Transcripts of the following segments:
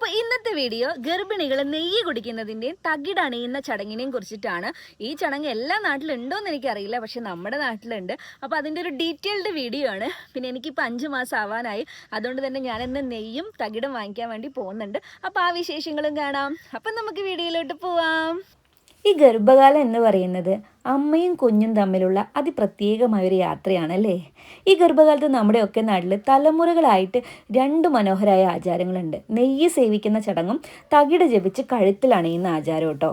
അപ്പോൾ ഇന്നത്തെ വീഡിയോ ഗർഭിണികൾ നെയ്യ് കുടിക്കുന്നതിന്റെയും തകിടണിയുന്ന ചടങ്ങിനെയും കുറിച്ചിട്ടാണ്. ഈ ചടങ്ങ് എല്ലാ നാട്ടിലും ഉണ്ടോയെന്ന് എനിക്കറിയില്ല പക്ഷെ നമ്മുടെ നാട്ടിലുണ്ട്. അപ്പോൾ അതിന്റെ ഒരു ഡീറ്റെയിൽഡ് വീഡിയോ ആണ്. പിന്നെ എനിക്കിപ്പോൾ അഞ്ച് മാസം ആവാനായി. അതുകൊണ്ട് തന്നെ ഞാൻ ഞാനിന്ന് നെയ്യും തകിടും വാങ്ങിക്കാൻ വേണ്ടി പോകുന്നുണ്ട്. അപ്പോൾ ആ വിശേഷങ്ങളും കാണാം. അപ്പം നമുക്ക് വീഡിയോയിലോട്ട് പോവാം. ഈ ഗർഭകാലം എന്ന് പറയുന്നത് അമ്മയും കുഞ്ഞും തമ്മിലുള്ള അതിപ്രത്യേകമായ ഒരു യാത്രയാണല്ലേ? ഈ ഗർഭകാലത്ത് നമ്മുടെയൊക്കെ നാട്ടിൽ തലമുറകളായിട്ട് രണ്ട് മനോഹരമായ ആചാരങ്ങളുണ്ട്. നെയ്യ് സേവിക്കുന്ന ചടങ്ങും തകിട് ജപിച്ച് കഴുത്തിലണിയുന്ന ആചാരം കേട്ടോ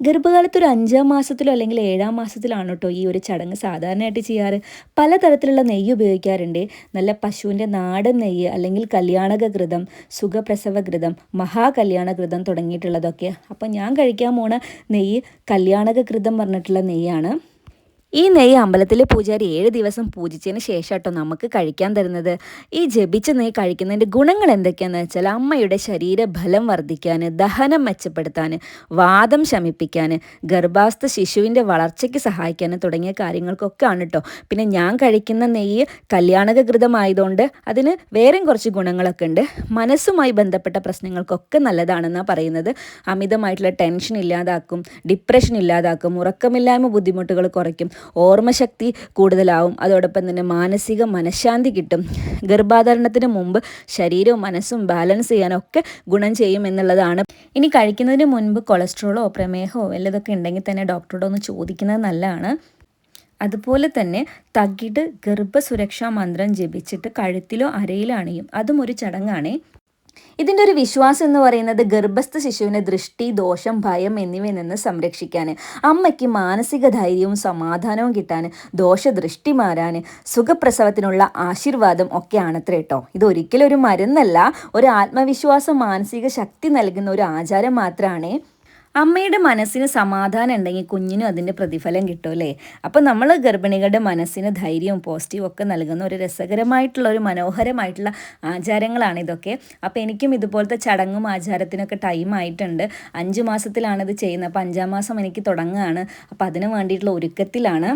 ഗർഭകാലത്ത് ഒരു അഞ്ചാം മാസത്തിലോ അല്ലെങ്കിൽ ഏഴാം മാസത്തിലാണ് കേട്ടോ ഈ ഒരു ചടങ്ങ് സാധാരണയായിട്ട് ചെയ്യാറ്. പലതരത്തിലുള്ള നെയ്യ് ഉപയോഗിക്കാറുണ്ട്. നല്ല പശുവിന്റെ നാടൻ നെയ്യ് അല്ലെങ്കിൽ കല്യാണക ഘൃതം സുഖപ്രസവ ഘൃതം മഹാകല്യാണ ഘൃതം തുടങ്ങിയിട്ടുള്ളതൊക്കെ. അപ്പം ഞാൻ കഴിക്കാൻ പോണ നെയ്യ് കല്യാണക ഘൃതം പറഞ്ഞിട്ടുള്ള നെയ്യാണ്. ഈ നെയ്യ് അമ്പലത്തിലെ പൂജാരി ഏഴ് ദിവസം പൂജിച്ചതിന് ശേഷം നമുക്ക് കഴിക്കാൻ തരുന്നത്. ഈ ജപിച്ച നെയ്യ് കഴിക്കുന്നതിന്റെ ഗുണങ്ങൾ എന്തൊക്കെയാണെന്ന് വെച്ചാൽ അമ്മയുടെ ശരീരബലം വർദ്ധിക്കാൻ ദഹനം മെച്ചപ്പെടുത്താൻ വാദം ശമിപ്പിക്കാൻ ഗർഭാസ്ഥ ശിശുവിന്റെ വളർച്ചയ്ക്ക് സഹായിക്കാൻ തുടങ്ങിയ കാര്യങ്ങൾക്കൊക്കെ ആണ് കേട്ടോ പിന്നെ ഞാൻ കഴിക്കുന്ന നെയ്യ് കല്യാണകൃതമായതുകൊണ്ട് അതിന് വേറെയും കുറച്ച് ഗുണങ്ങളൊക്കെ ഉണ്ട്. മനസ്സുമായി ബന്ധപ്പെട്ട പ്രശ്നങ്ങൾക്കൊക്കെ നല്ലതാണെന്നാണ് പറയുന്നത്. അമിതമായിട്ടുള്ള ടെൻഷൻ ഇല്ലാതാക്കും ഡിപ്രഷൻ ഇല്ലാതാക്കും ഉറക്കമില്ലായ്മ ബുദ്ധിമുട്ടുകൾ കുറയ്ക്കും ഓർമ്മശക്തി കൂടുതലാവും. അതോടൊപ്പം തന്നെ മാനസിക മനഃശാന്തി കിട്ടും. ഗർഭാധാരണത്തിന് മുമ്പ് ശരീരവും മനസ്സും ബാലൻസ് ചെയ്യാനൊക്കെ ഗുണം ചെയ്യും എന്നുള്ളതാണ്. ഇനി കഴിക്കുന്നതിന് മുൻപ് കൊളസ്ട്രോളോ പ്രമേഹമോ വല്ലതൊക്കെ ഉണ്ടെങ്കിൽ തന്നെ ഡോക്ടറോട് ഒന്ന് ചോദിക്കുന്നത് നല്ലതാണ്. അതുപോലെ തന്നെ തകിട് ഗർഭസുരക്ഷാ മന്ത്രം ജപിച്ചിട്ട് കഴുത്തിലോ അരയിലോ അതും ഒരു ചടങ്ങാണേ. ഇതിന്റെ ഒരു വിശ്വാസം എന്ന് പറയുന്നത് ഗർഭസ്ഥ ശിശുവിനെ ദൃഷ്ടി ദോഷം ഭയം എന്നിവയിൽ നിന്ന് സംരക്ഷിക്കാൻ അമ്മയ്ക്ക് മാനസിക ധൈര്യവും സമാധാനവും കിട്ടാൻ ദോഷദൃഷ്ടി മാറാൻ സുഖപ്രസവത്തിനുള്ള ആശീർവാദം ഒക്കെയാണത്ര കേട്ടോ ഇത് ഒരിക്കലും ഒരു മരുന്നല്ല ഒരു ആത്മവിശ്വാസം മാനസിക ശക്തി നൽകുന്ന ഒരു ആചാരം മാത്രമാണ് അമ്മയുടെ മനസ്സിന് സമാധാനം ഉണ്ടെങ്കിൽ കുഞ്ഞിനും അതിന്റെ പ്രതിഫലം കിട്ടും അല്ലേ? അപ്പോൾ നമ്മൾ ഗർഭിണികളുടെ മനസ്സിന് ധൈര്യവും പോസിറ്റീവും ഒക്കെ നൽകുന്ന ഒരു രസകരമായിട്ടുള്ള ഒരു മനോഹരമായിട്ടുള്ള ആചാരങ്ങളാണ് ഇതൊക്കെ. അപ്പോൾ എനിക്കും ഇതുപോലത്തെ ചടങ്ങും ആചാരത്തിനൊക്കെ ടൈം ആയിട്ടുണ്ട്. അഞ്ച് മാസത്തിലാണ് ഇത് ചെയ്യുന്നത്. അപ്പോൾ അഞ്ചാം മാസം എനിക്ക് തുടങ്ങുകയാണ്. അപ്പോൾ അതിന് വേണ്ടിയിട്ടുള്ള ഒരുക്കത്തിലാണ്.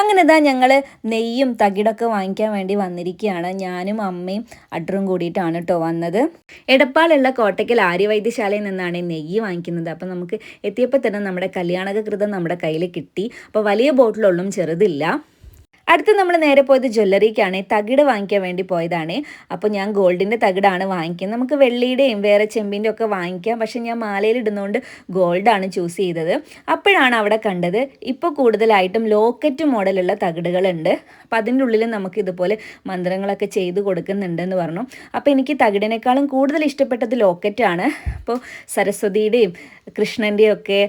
അങ്ങനെ ഇതാ ഞങ്ങൾ നെയ്യും തകിടൊക്കെ വാങ്ങിക്കാൻ വേണ്ടി വന്നിരിക്കുകയാണ്. ഞാനും അമ്മയും അഡ്രും കൂടിയിട്ടാണ് കേട്ടോ വന്നത്. എടപ്പാളുള്ള കോട്ടയ്ക്കൽ ആര്യവൈദ്യശാലയിൽ നിന്നാണ് നെയ്യ് വാങ്ങിക്കുന്നത്. അപ്പോൾ നമുക്ക് എത്തിയപ്പോൾ തന്നെ നമ്മുടെ കല്യാണകൃതം നമ്മുടെ കയ്യിൽ കിട്ടി. അപ്പോൾ വലിയ ബോട്ടിലൊന്നും ചെറുതില്ല. അടുത്ത് നമ്മൾ നേരെ പോയത് ജ്വല്ലറിക്കാണ്. തകിട് വാങ്ങിക്കാൻ വേണ്ടി പോയതാണ്. അപ്പോൾ ഞാൻ ഗോൾഡിന്റെ തകിടാണ് വാങ്ങിക്കുന്നത്. നമുക്ക് വെള്ളിയുടെയും വേറെ ചെമ്പിന്റെ ഒക്കെ വാങ്ങിക്കാം. പക്ഷേ ഞാൻ മാലയിൽ ഇടുന്നതുകൊണ്ട് ഗോൾഡാണ് ചൂസ് ചെയ്തത്. അപ്പോഴാണ് അവിടെ കണ്ടത് ഇപ്പോൾ കൂടുതലായിട്ടും ലോക്കറ്റ് മോഡലുള്ള തകിടുകളുണ്ട്. അപ്പം അതിന്റെ ഉള്ളിൽ നമുക്ക് ഇതുപോലെ മന്ത്രങ്ങളൊക്കെ ചെയ്ത് കൊടുക്കുന്നുണ്ടെന്ന് പറഞ്ഞു. അപ്പോൾ എനിക്ക് തകിടിനേക്കാളും കൂടുതൽ ഇഷ്ടപ്പെട്ടത് ലോക്കറ്റാണ് അപ്പോൾ സരസ്വതിയുടെയും കൃഷ്ണന്റെയും ഒക്കെ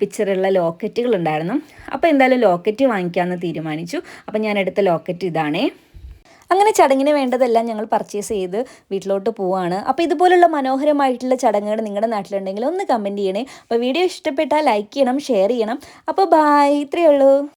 പിക്ചറുള്ള ലോക്കറ്റുകൾ ഉണ്ടായിരുന്നു അപ്പോൾ എന്തായാലും ലോക്കറ്റ് വാങ്ങിക്കാമെന്ന് തീരുമാനിച്ചു. അപ്പം ഞാൻ എടുത്ത ലോക്കറ്റ് ഇതാണേ. അങ്ങനെ ചടങ്ങിന് വേണ്ടതെല്ലാം ഞങ്ങൾ പർച്ചേസ് ചെയ്ത് വീട്ടിലോട്ട് പോവാണ്. അപ്പോൾ ഇതുപോലുള്ള മനോഹരമായിട്ടുള്ള ചടങ്ങുകൾ നിങ്ങളുടെ നാട്ടിലുണ്ടെങ്കിൽ ഒന്ന് കമന്റ് ചെയ്യണേ. അപ്പോൾ വീഡിയോ ഇഷ്ടപ്പെട്ടാൽ ലൈക്ക് ചെയ്യണം ഷെയർ ചെയ്യണം. അപ്പോൾ ബായ് ഇത്രയേ ഉള്ളൂ.